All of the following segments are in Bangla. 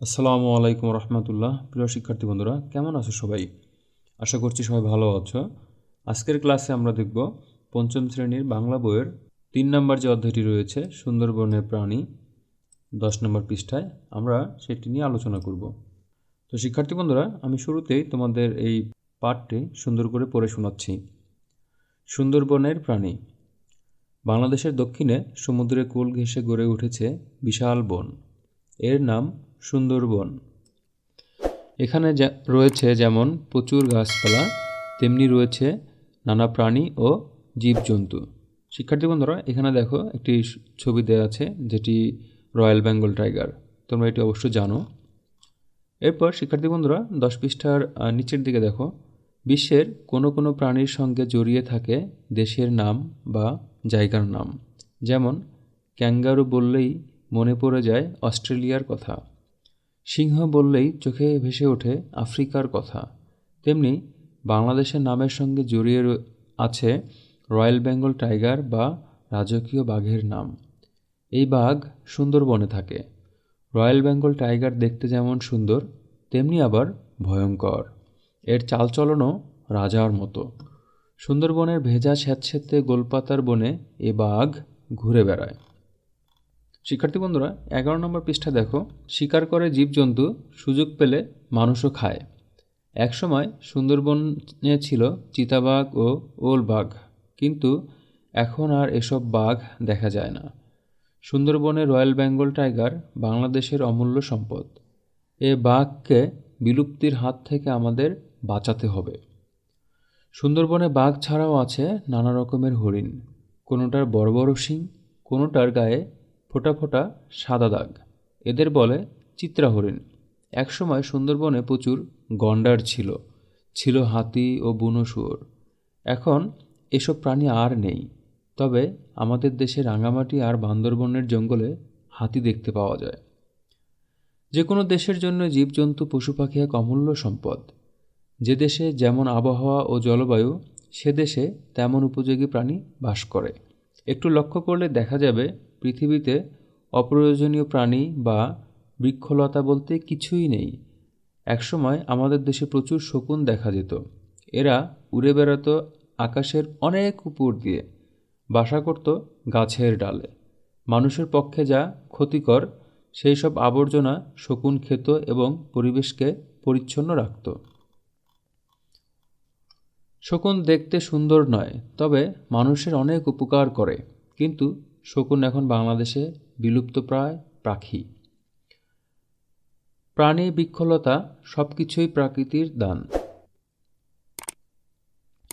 আসসালামু আলাইকুম রহমতুল্লাহ। প্রিয় শিক্ষার্থী বন্ধুরা, কেমন আছো সবাই? আশা করছি সবাই ভালো আছো। আজকের ক্লাসে আমরা দেখব পঞ্চম শ্রেণির বাংলা বইয়ের তিন নম্বর যে অধ্যায়টি রয়েছে, সুন্দরবনের প্রাণী, দশ নম্বর পৃষ্ঠায় আমরা সেটি নিয়ে আলোচনা করব। তো শিক্ষার্থী বন্ধুরা, আমি শুরুতেই তোমাদের এই পাঠটি সুন্দর করে পড়ে শোনাচ্ছি। সুন্দরবনের প্রাণী। বাংলাদেশের দক্ষিণে সমুদ্রে কোল ঘেঁষে গড়ে উঠেছে বিশাল বন। এর নাম সুন্দরবন। এখানে রয়েছে যেমন প্রচুর গাছপালা, তেমনি রয়েছে নানা প্রাণী ও জীবজন্তু। শিক্ষার্থী বন্ধুরা, এখানে দেখো একটি ছবি দেওয়া আছে, যেটি রয়্যাল বেঙ্গল টাইগার। তোমরা এটি অবশ্য জানো। এরপর শিক্ষার্থী বন্ধুরা, দশ পৃষ্ঠার নিচের দিকে দেখো। বিশ্বের কোনো কোনো প্রাণীর সঙ্গে জড়িয়ে থাকে দেশের নাম বা জায়গার নাম। যেমন, ক্যাঙ্গারু বললেই মনে পড়ে যায় অস্ট্রেলিয়ার কথা। সিংহ বললেই চোখে ভেসে ওঠে আফ্রিকার কথা। তেমনি বাংলাদেশের নামের সঙ্গে জড়িয়ে আছে রয়্যাল বেঙ্গল টাইগার বা রাজকীয় বাঘের নাম। এই বাঘ সুন্দরবনে থাকে। রয়্যাল বেঙ্গল টাইগার দেখতে যেমন সুন্দর, তেমনি আবার ভয়ঙ্কর। এর চালচলনও রাজার মতো। সুন্দরবনের ভেজা স্যাঁতস্যাঁতে গোলপাতার বনে এ বাঘ ঘুরে বেড়ায়। শিক্ষার্থী বন্ধুরা, এগারো নম্বর পৃষ্ঠা দেখো, শিকার করে জীবজন্তু, সুযোগ পেলে মানুষও খায়। একসময় সুন্দরবনে ছিল চিতাবাঘ ও ওল বাঘ কিন্তু এখন আর এসব বাঘ দেখা যায় না। সুন্দরবনে রয়্যাল বেঙ্গল টাইগার বাংলাদেশের অমূল্য সম্পদ। এ বাঘকে বিলুপ্তির হাত থেকে আমাদের বাঁচাতে হবে। সুন্দরবনে বাঘ ছাড়াও আছে নানা রকমের হরিণ, কোনোটার বড় বড় শিং, কোনোটার গায়ে ফোঁটা ফোঁটা সাদা দাগ। এদের বলে চিত্রা হরিণ একসময় সুন্দরবনে প্রচুর গন্ডার ছিল ছিল হাতি ও বুনো শুয়োর। এখন এসব প্রাণী আর নেই। তবে আমাদের দেশে রাঙামাটি আর বান্দরবনের জঙ্গলে হাতি দেখতে পাওয়া যায়। যে কোনো দেশের জন্য জীবজন্তু, পশু পাখি এক অমূল্য সম্পদ। যে দেশে যেমন আবহাওয়া ও জলবায়ু, সে দেশে তেমন উপযোগী প্রাণী বাস করে। একটু লক্ষ্য করলে দেখা যাবে পৃথিবীতে অপ্রয়োজনীয় প্রাণী বা বৃক্ষলতা বলতে কিছুই নেই। একসময় আমাদের দেশে প্রচুর শকুন দেখা যেত। এরা উড়ে বেড়াতো আকাশের অনেক উপর দিয়ে। বাসা করত গাছের ডালে। মানুষের পক্ষে যা ক্ষতিকর, সেই সব আবর্জনা শকুন খেত এবং পরিবেশকে পরিচ্ছন্ন রাখত। শকুন দেখতে সুন্দর নয়, তবে মানুষের অনেক উপকার করে। কিন্তু শকুন এখন বাংলাদেশে বিলুপ্তপ্রায় পাখি। প্রাণী বৃক্ষলতা সব কিছুই প্রকৃতির দান।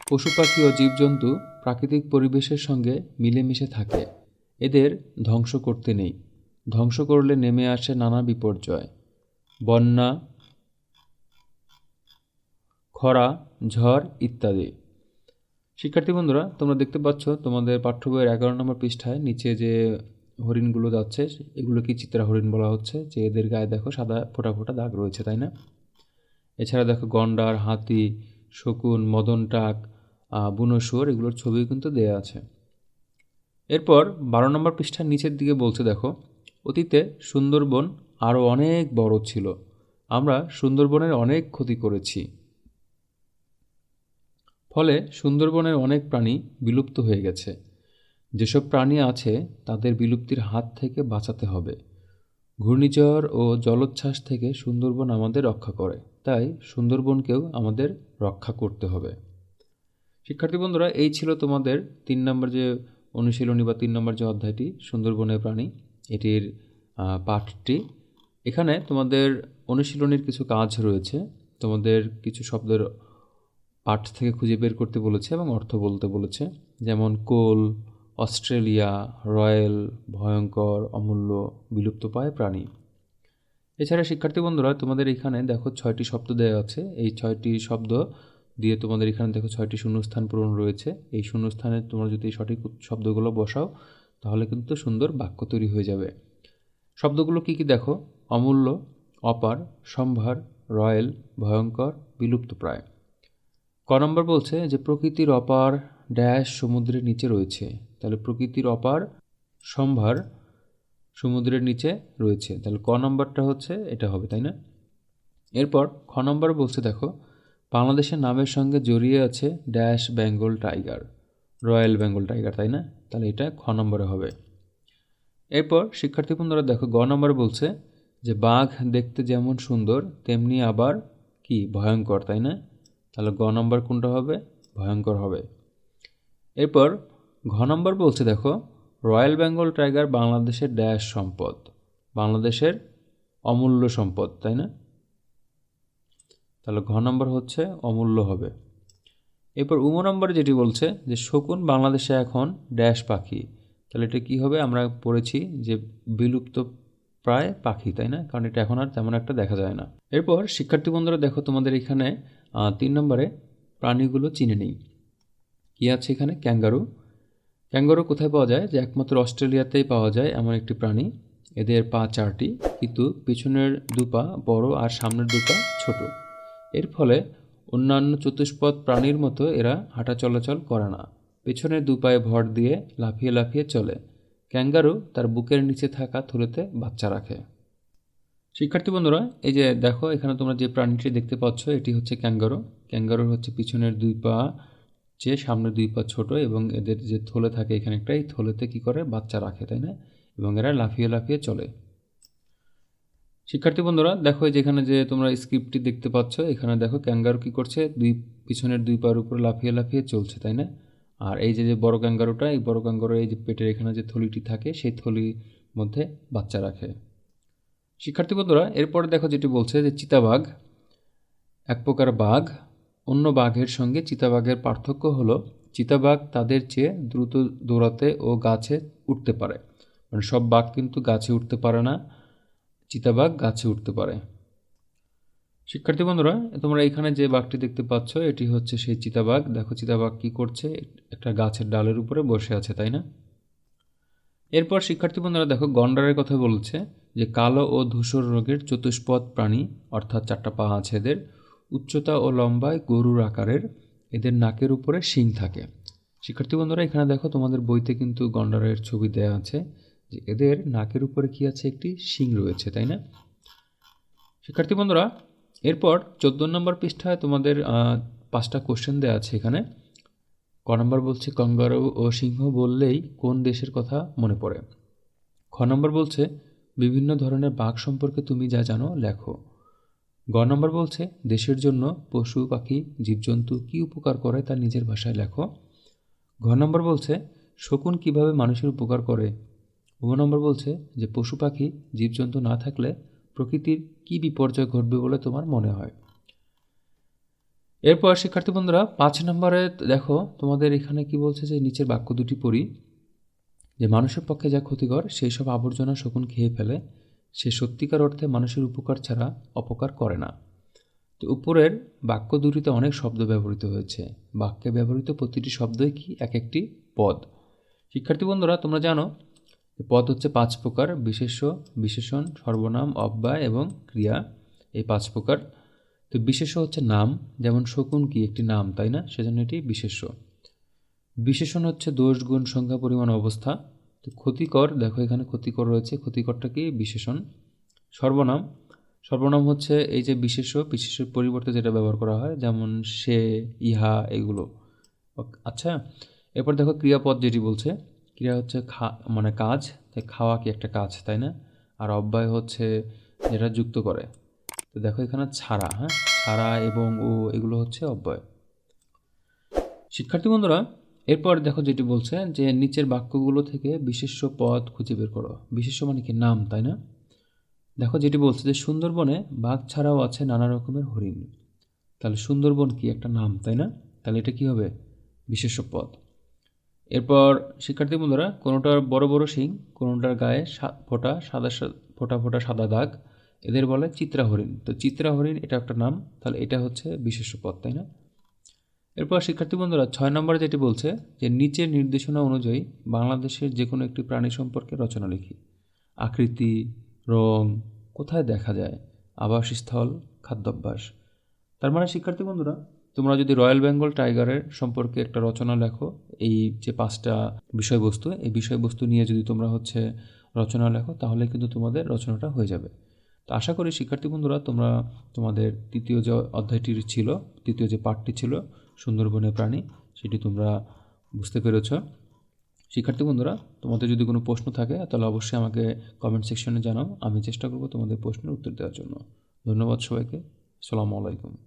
পশু পাখি ও জীবজন্তু প্রাকৃতিক পরিবেশের সঙ্গে মিলেমিশে থাকে। এদের ধ্বংস করতে নেই। ধ্বংস করলে নেমে আসে নানা বিপর্যয়। বন্যা, খরা, ঝড় ইত্যাদি। শিক্ষার্থী বন্ধুরা তোমরা দেখতে পাচ্ছ তোমাদের পাঠ্য বইয়ের এগারো নম্বর পৃষ্ঠায় নিচে যে হরিণগুলো যাচ্ছে এগুলো কি চিত্রা হরিণ বলা হচ্ছে। যে এদের গায়ে দেখো সাদা ফোঁটা ফোটা দাগ রয়েছে তাই না? এছাড়া দেখো গন্ডার হাতি শকুন মদন টাক আহ, বুনো শুয়োর এগুলোর ছবি কিন্তু দেয়া আছে। এরপর বারো নম্বর পৃষ্ঠার নিচের দিকে বলছে দেখো অতীতে সুন্দরবন আরও অনেক বড় ছিল। আমরা সুন্দরবনের অনেক ক্ষতি করেছি। ফলে সুন্দরবনের অনেক প্রাণী বিলুপ্ত হয়ে গেছে। যেসব প্রাণী আছে, তাদের বিলুপ্তির হাত থেকে বাঁচাতে হবে। ঘূর্ণিঝড় ও জলোচ্ছ্বাস থেকে সুন্দরবন আমাদের রক্ষা করে। তাই সুন্দরবনকেও আমাদের রক্ষা করতে হবে। শিক্ষার্থী বন্ধুরা, এই ছিল তোমাদের তিন নম্বর যে অনুশীলনী বা তিন নম্বর যে অধ্যায়টি, সুন্দরবনের প্রাণী। এটির পাঠটি। এখানে তোমাদের অনুশীলনীর কিছু কাজ রয়েছে। তোমাদের কিছু শব্দের পাঠ থেকে খুঁজে বের করতে বলেছে এবং অর্থ বলতে বলেছে। যেমন কোল, অস্ট্রেলিয়া, রয়্যাল, ভয়ঙ্কর, অমূল্য বিলুপ্তপ্রায় প্রাণী। এছাড়া শিক্ষার্থী বন্ধুরা, তোমাদের এখানে দেখো ছয়টি শব্দ দেওয়া আছে। এই ছয়টি শব্দ দিয়ে তোমাদের এখানে দেখো ছয়টি শূন্যস্থান পূরণ রয়েছে। এই শূন্যস্থানে তোমরা যদি সঠিক শব্দগুলো বসাও, তাহলে কিন্তু সুন্দর বাক্য তৈরি হয়ে যাবে। শব্দগুলো কি কি দেখো? অমূল্য, অপার, সম্ভার, রয়্যাল, ভয়ঙ্কর বিলুপ্তপ্রায় ক নম্বর বলছে যে প্রকৃতির অপার ড্যাশ সমুদ্রের নিচে রয়েছে। তাহলে প্রকৃতির অপার সম্ভার সমুদ্রের নিচে রয়েছে। তাহলে ক নম্বরটা হচ্ছে এটা হবে, তাই না? এরপর খ নম্বর বলছে, দেখো, বাংলাদেশের নামের সঙ্গে জড়িয়ে আছে dash Bengal tiger, royal Bengal tiger, তাই না? তাহলে এটা খ নম্বরে হবে। এরপর শিক্ষার্থী বন্ধুরা, দেখো, গ নম্বর বলছে যে বাঘ দেখতে যেমন সুন্দর, তেমনি আবার কি? ভয়ঙ্কর, তাই না? তাহলে গ নম্বর কোনটা হবে? ভয়ঙ্কর হবে। এরপর ঘ নম্বর বলছে, দেখো, রয়্যাল বেঙ্গল টাইগার বাংলাদেশের ড্যাশ সম্পদ, বাংলাদেশের অমূল্য সম্পদ, তাই না? তাহলে ঘ নম্বর হচ্ছে অমূল্য হবে। এরপর উম নম্বর যেটি বলছে যে, শকুন বাংলাদেশে এখন ড্যাশ পাখি, তাহলে এটা কী হবে? আমরা পড়েছি যে বিলুপ্ত প্রায় পাখি, তাই না? কারণ এটা এখন আর তেমন একটা দেখা যায় না। এরপর শিক্ষার্থী বন্ধুরা, দেখো তোমাদের এখানে তিন নম্বরে প্রাণীগুলো চিনে নেই। কী আছে এখানে? ক্যাঙ্গারু। ক্যাঙ্গারু কোথায় পাওয়া যায়? যে একমাত্র অস্ট্রেলিয়াতেই পাওয়া যায় এমন একটি প্রাণী। এদের পা চারটি, কিন্তু পিছনের দু পা বড় আর সামনের দুপা ছোট। এর ফলে অন্যান্য চতুষ্পদ প্রাণীর মতো এরা হাঁটা চলাচল করে না। পেছনের দু পায়ে ভর দিয়ে লাফিয়ে লাফিয়ে চলে। ক্যাঙ্গারু তার বুকের নিচে থাকা থলেতে বাচ্চা রাখে। শিক্ষার্থী বন্ধুরা, এই যে দেখো, এখানে তোমরা যে প্রাণীটি দেখতে পাচ্ছ, এটি হচ্ছে ক্যাঙ্গারু। ক্যাঙ্গারুর হচ্ছে পিছনের দুই পা যে সামনের দুই পা ছোট এবং এদের যে থলে থাকে এখানে একটা, এই থলেতে কী করে? বাচ্চা রাখে, তাই না? এবং এরা লাফিয়ে লাফিয়ে চলে। শিক্ষার্থী বন্ধুরা, দেখো যেখানে যে তোমরা স্ক্রিপ্টটি দেখতে পাচ্ছ, এখানে দেখো ক্যাঙ্গারু কী করছে? দুই, পিছনের দুই পায়ের উপর লাফিয়ে লাফিয়ে চলছে, তাই না? আর এই যে যে বড় ক্যাঙ্গারুটা, এই বড় ক্যাঙ্গারুর এই যে পেটের এখানে যে থলিটি থাকে, সেই থলির মধ্যে বাচ্চা রাখে। শিক্ষার্থী বন্ধুরা, এরপরে দেখো যেটি বলছে যে চিতাবাঘ, এক প্রকার বাঘ, অন্য বাঘের সঙ্গে চিতাবাঘের পার্থক্য হলো চিতাবাঘ তাদের চেয়ে দ্রুত দৌড়াতে ও গাছে উঠতে পারে। মানে সব বাঘ কিন্তু গাছে উঠতে পারে না, চিতাবাঘ গাছে উঠতে পারে। শিক্ষার্থী বন্ধুরা, তোমরা এখানে যে বাঘটি দেখতে পাচ্ছ, এটি হচ্ছে সেই চিতাবাঘ। দেখো চিতাবাঘ কি করছে? একটা গাছের ডালের উপরে বসে আছে, তাই না? এরপর শিক্ষার্থী বন্ধুরা, দেখো গন্ডারের কথা বলছে যে কালো ও ধূসর রোগের চতুষ্পদ প্রাণী, অর্থাৎ চারটা পা আছে এদের, উচ্চতা ও লম্বায় গরুর আকারের, এদের নাকের উপরে শিং থাকে। শিক্ষার্থী বন্ধুরা, এখানে দেখো তোমাদের বইতে কিন্তু গন্ডারের ছবি দেয়া আছে যে এদের নাকের উপরে কি আছে একটি শিং রয়েছে, তাই না? শিক্ষার্থী বন্ধুরা এরপর চোদ্দ নম্বর পৃষ্ঠায় তোমাদের পাঁচটা কোশ্চেন দেওয়া আছে এখানে। ক নম্বর বলছে, কঙ্গারু ও সিংহ বললেই কোন দেশের কথা মনে পড়ে? খ নম্বর বলছে, বিভিন্ন ধরনের বাঘ সম্পর্কে তুমি যা জানো, লেখো। গ নম্বর বলছে, দেশের জন্য পশু, পাখি, জীবজন্তু কী উপকার করে তা নিজের ভাষায় লেখো? ঘ নম্বর বলছে, শকুন কীভাবে মানুষের উপকার করে? গ নম্বর বলছে, যে পশু, পাখি, জীবজন্তু না থাকলে প্রকৃতির কী বিপর্যয় ঘটবে বলে তোমার মনে হয়? এরপর, শিক্ষার্থী বন্ধুরা, পাঁচ নম্বরে দেখো, তোমাদের এখানে কি বলছে যে, নিচের বাক্য দুটি পড়ি। যে, মানুষের পক্ষে যা ক্ষতিকর, সেই সব আবর্জনা শকুন খেয়ে ফেলে। সে সত্যিকার অর্থে মানুষের উপকার ছাড়া অপকার করে না। তো উপরের বাক্য দুটিতে অনেক শব্দ ব্যবহৃত হয়েছে। বাক্যে ব্যবহৃত প্রতিটি শব্দই কি এক একটি পদ? শিক্ষার্থী বন্ধুরা, তোমরা জানো পদ হচ্ছে পাঁচ প্রকার, বিশেষ্য, বিশেষণ, সর্বনাম, অব্যয় এবং ক্রিয়া। এই পাঁচ প্রকার। তো বিশেষ্য হচ্ছে নাম, যেমন শকুন কি একটি নাম, তাই না? সেজন্য এটি বিশেষ্য। বিশেষণ হচ্ছে দোষ, গুণ, সংখ্যা, পরিমাণ, অবস্থা। তো ক্ষতিকর, দেখো এখানে ক্ষতিকর রয়েছে, ক্ষতিকরটা কি? বিশেষণ। সর্বনাম। সর্বনাম হচ্ছে এই যে বিশেষ্য বিশেষের পরিবর্তে যেটা ব্যবহার করা হয়, যেমন সে, ইহা, এগুলো। আচ্ছা এরপর দেখো ক্রিয়াপদ যেটি বলছে। ক্রিয়া হচ্ছে খা মানে কাজ, তাই খাওয়া কি একটা কাজ, তাই না? আর অব্যয় হচ্ছে যেটা যুক্ত করে। তো দেখো এখানে ছাড়া হ্যাঁ? ছাড়া এবং ও, এগুলো হচ্ছে অব্যয়। শিক্ষার্থী বন্ধুরা, এরপর দেখো যেটি বলছে যে নিচের বাক্যগুলো থেকে বিশেষ্য পদ খুঁজে বের করো। বিশেষ্য মানে কি? নাম, তাই না? দেখো যেটি বলছে যে সুন্দরবনে বাঘ ছাড়াও আছে নানা রকমের হরিণ। তাহলে সুন্দরবন কি একটা নাম, তাই না? তাহলে এটা কি হবে? বিশেষ্য পদ। এরপর, শিক্ষার্থী বন্ধুরা, কোনোটার বড় বড় শিং, কোনোটার গায়ে ফোঁটা, সাদা ফোঁটা ফোঁটা সাদা দাগ, এদের বলে চিত্রা হরিণ তো চিত্রা হরিণ এটা একটা নাম, তাহলে এটা হচ্ছে বিশেষ্য পদ, তাই না? এরপর, শিক্ষার্থী বন্ধুরা, ছয় নম্বরে যেটি বলছে, যে নিচের নির্দেশনা অনুযায়ী বাংলাদেশের যে কোনো একটি প্রাণী সম্পর্কে রচনা লিখি। আকৃতি, রং, কোথায় দেখা যায়? আবাসস্থল, খাদ্যাভ্যাস। তার মানে শিক্ষার্থী বন্ধুরা তোমরা যদি রয়্যাল বেঙ্গল টাইগারের সম্পর্কে একটা রচনা লেখো, এই যে পাঁচটা বিষয়বস্তু, এই বিষয়বস্তু নিয়ে যদি তোমরা হচ্ছে রচনা লেখো, তাহলে কিন্তু তোমাদের রচনাটা হয়ে যাবে। তো আশা করি শিক্ষার্থী বন্ধুরা, তোমরা তোমাদের তৃতীয় যে অধ্যায়টি ছিল, তৃতীয় যে পাঠটি ছিল, সুন্দরবনের প্রাণী, সেটি তোমরা বুঝতে পেরেছ। শিক্ষার্থী বন্ধুরা, তোমাদের যদি কোনো প্রশ্ন থাকে, তাহলে অবশ্যই আমাকে কমেন্ট সেকশনে জানাও। আমি চেষ্টা করব তোমাদের প্রশ্নের উত্তর দেওয়ার জন্য। ধন্যবাদ সবাইকে। আসসালামু আলাইকুম।